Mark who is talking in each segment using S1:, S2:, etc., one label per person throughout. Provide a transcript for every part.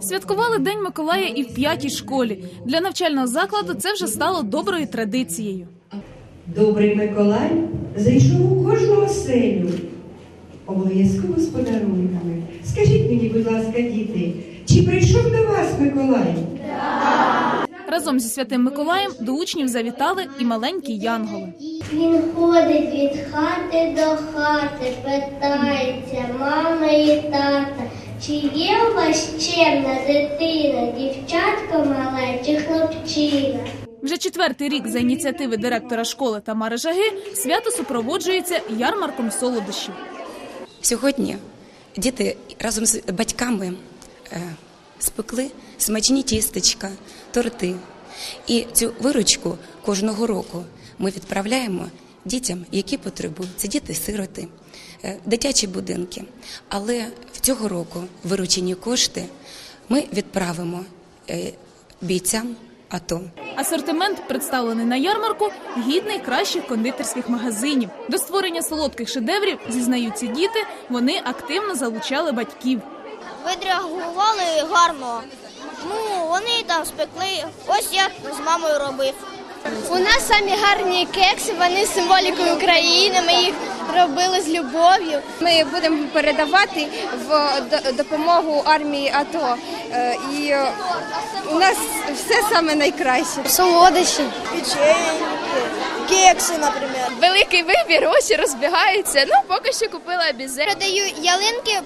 S1: Святкували День Миколая і в п'ятій школі. Для навчального закладу це вже стало доброю традицією.
S2: Добрий Миколай зайшов у кожну оселю. Обов'язково з подарунками. Скажіть мені, будь ласка, діти, чи прийшов до вас Миколай?
S1: Разом зі святим Миколаєм до учнів завітали і маленькі янголи.
S3: Він ходить від хати до хати, питається мама і тата, чи є у вас чемна дитина, дівчатка мале чи хлопчина?
S1: Вже четвертий рік за ініціативи директора школи Тамари Жаги свято супроводжується ярмарком солодощів.
S4: Сьогодні діти разом з батьками е, спекли смачні тістечка, торти. І цю виручку кожного року ми відправляємо дітям, які потребують. Це діти-сироти, е, дитячі будинки. Але цього року виручені кошти ми відправимо е, бійцям АТО.
S1: Асортимент, представлений на ярмарку, гідний кращих кондитерських магазинів. До створення солодких шедеврів, зізнаються діти, вони активно залучали батьків.
S3: Відреагували гарно. Ну, вони там спекли. Ось я з мамою робив. У нас самі гарні кекси, вони з символікою України. Ми їх робили з любов'ю.
S5: Ми будемо передавати в допомогу армії АТО. Е, І е, у нас все саме найкраще.
S3: Солодощі.
S6: Кекси, наприклад.
S7: Великий вибір, ось і розбігається. Ну, поки що купила бізе.
S3: Продаю ялинки, е,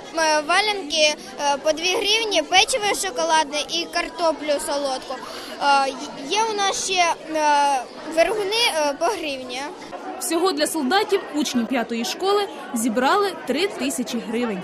S3: валенки е, по 2 гривні, печиво шоколадне і картоплю солодку. Е, Є у нас ще вергуни по гривні.
S1: Всього для солдатів учні п'ятої школи зібрали три тисячі гривень.